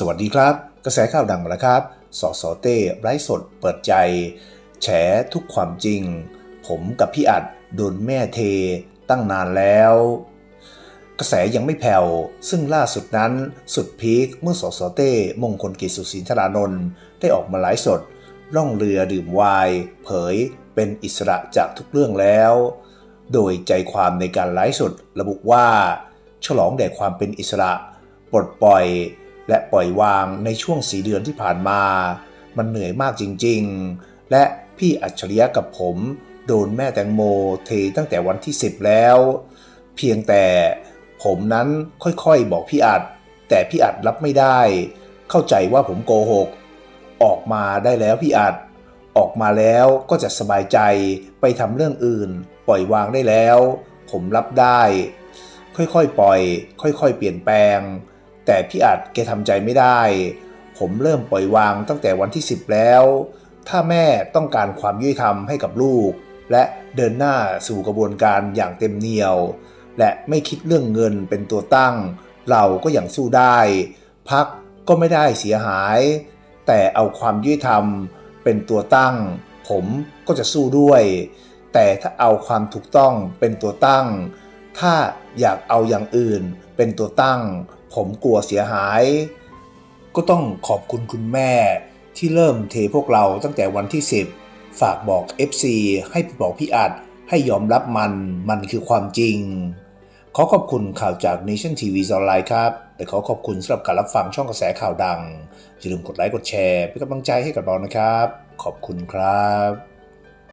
สวัสดีครับ กระแสข่าวดังมาแล้วครับ สสเต้ไร้สดเปิดใจ แฉทุกความจริง ผมกับพี่อัดโดนแม่เทตั้งนานแล้ว กระแสยังไม่แผ่ว ซึ่งล่าสุดนั้นสุดพีคเมื่อสสเต้มงคลกิจสุสินธารานนท์ได้ออกมาไลฟ์สดร่องเรือดื่มไวน์เผยเป็นอิสระจากทุกเรื่องแล้ว โดยใจความในการไลฟ์สดระบุว่า ฉลองแด่ความเป็นอิสระ ปลดปล่อย และปล่อยวางในช่วงสีเดือนที่ผ่านมา มันเหนื่อยมากจริงๆ และพี่อัจฉริยะกับผม โดนแม่แตงโมเทตั้งแต่วันที่ 10 แล้ว เพียงแต่ผมนั้นค่อยๆบอกพี่อัด แต่พี่อัดรับไม่ได้ เข้าใจว่าผมโกหก ออกมาได้แล้วพี่อัด ออกมาแล้วก็จะสบายใจไปทำเรื่องอื่น ปล่อยวางได้แล้ว ผมรับได้ ค่อยๆปล่อย ค่อยๆ เปลี่ยนแปลง แต่พี่อัดแกทำใจไม่ได้ ผมเริ่มปล่อยวางตั้งแต่วันที่ 10 แล้ว ถ้าแม่ต้องการความยุติธรรมให้กับลูก และเดินหน้าสู่กระบวนการอย่างเต็มเหนียว และไม่คิดเรื่องเงินเป็นตัวตั้ง เราก็ยังสู้ได้ พักก็ไม่ได้เสียหาย แต่เอาความยุติธรรมเป็นตัวตั้ง ผมก็จะสู้ด้วย แต่ถ้าเอาความถูกต้องเป็นตัวตั้ง ถ้าอยากเอาอย่างอื่นเป็นตัวตั้ง ผมกลัวเสียหาย ก็ต้องขอบคุณคุณแม่ที่เริ่มเทพวกเราตั้งแต่วันที่ 10 ฝากบอก FC ให้บอกพี่อัดให้ยอมรับมัน มันคือความจริง ขอขอบคุณข่าวจาก Nation TV ออนไลน์ครับและขอขอบคุณสำหรับการรับฟังช่องกระแสข่าวดัง อย่าลืมกดไลค์กดแชร์เป็นกำลังใจให้กับเรานะครับ ขอบคุณครับ